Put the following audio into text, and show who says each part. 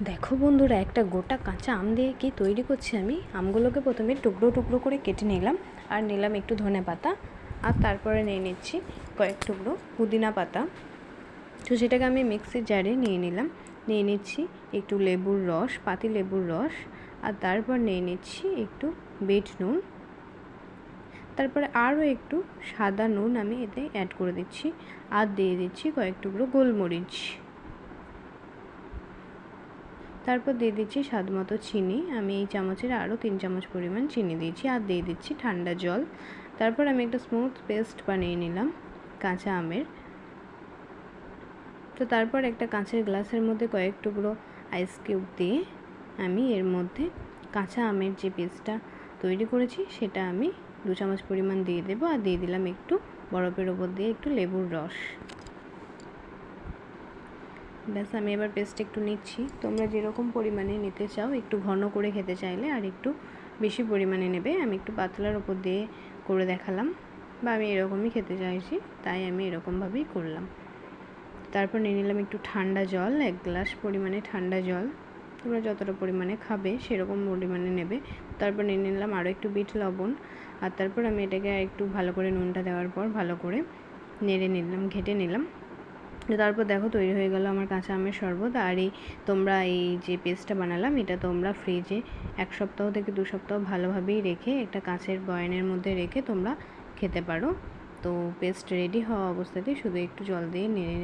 Speaker 1: দেখো বন্ধুরা, একটা গোটা কাঁচা আম দিয়ে কি তৈরি করছি আমি? আমগুলোকে প্রথমে টুকরো টুকরো করে কেটে নিলাম। আর নিলাম একটু ধনে পাতা। আর তারপরে নিয়ে নিচ্ছি কয়েক টুকরো পুদিনা পাতা। তো সেটাকে আমি মিক্সির জারে নিয়ে নিলাম। নিয়ে নিচ্ছি একটু লেবুর রস, পাতি লেবুর রস। আর তারপর নিয়ে নিচ্ছি একটু বিট নুন। তারপরে আরও একটু সাদা নুন আমি এতে অ্যাড করে দিচ্ছি। আর দিয়ে দিচ্ছি কয়েক টুকরো গোলমরিচ। তারপর দিয়ে দিচ্ছি স্বাদ মতো চিনি। আমি এই চামচের আরও তিন চামচ পরিমাণ চিনি দিয়েছি আর দিয়ে দিচ্ছি ঠান্ডা জল। তারপর আমি একটা স্মুথ পেস্ট বানিয়ে নিলাম কাঁচা আমের। তো তারপর একটা কাঁচের গ্লাসের মধ্যে কয়েক টুকরো আইস কিউব দিয়ে আমি এর মধ্যে কাঁচা আমের যে পেস্টটা তৈরি করেছি সেটা আমি দু চামচ পরিমাণ দিয়ে দেবো। আর দিয়ে দিলাম একটু বরফের ওপর দিয়ে একটু লেবুর রস। ব্যাস, আমি এবার পেস্ট একটু নিচ্ছি। তোমরা যেরকম পরিমাণে নিতে চাও, একটু ঘন করে খেতে চাইলে আর একটু বেশি পরিমাণে নেবে। আমি একটু পাতলার ওপর দিয়ে করে দেখালাম বা আমি এরকমই খেতে চাইছি, তাই আমি এরকমভাবেই করলাম। তারপর নিয়ে নিলাম একটু ঠান্ডা জল, এক গ্লাস পরিমাণে ঠান্ডা জল। তোমরা যতটা পরিমাণে খাবে, সেরকম পরিমাণে নেবে। তারপর নিয়ে নিলাম আরও একটু বিট লবণ। আর তারপর আমি এটাকে একটু ভালো করে নুনটা দেওয়ার পর ভালো করে নেড়ে নিলাম, ঘেটে নিলাম। তারপর দেখো তৈরি হয়ে গেল আমার কাঁচা আমের শরবত আর এই তোমরা এই যে পেস্টটা বানালাম, এটা তোমরা ফ্রিজে এক সপ্তাহ থেকে দু সপ্তাহ ভালোভাবেই রেখে একটা কাঁচের বয়ানের মধ্যে রেখে তোমরা খেতে পারো। তো পেস্ট রেডি হওয়া অবস্থাতেই শুধু একটু জল দিয়ে নেড়ে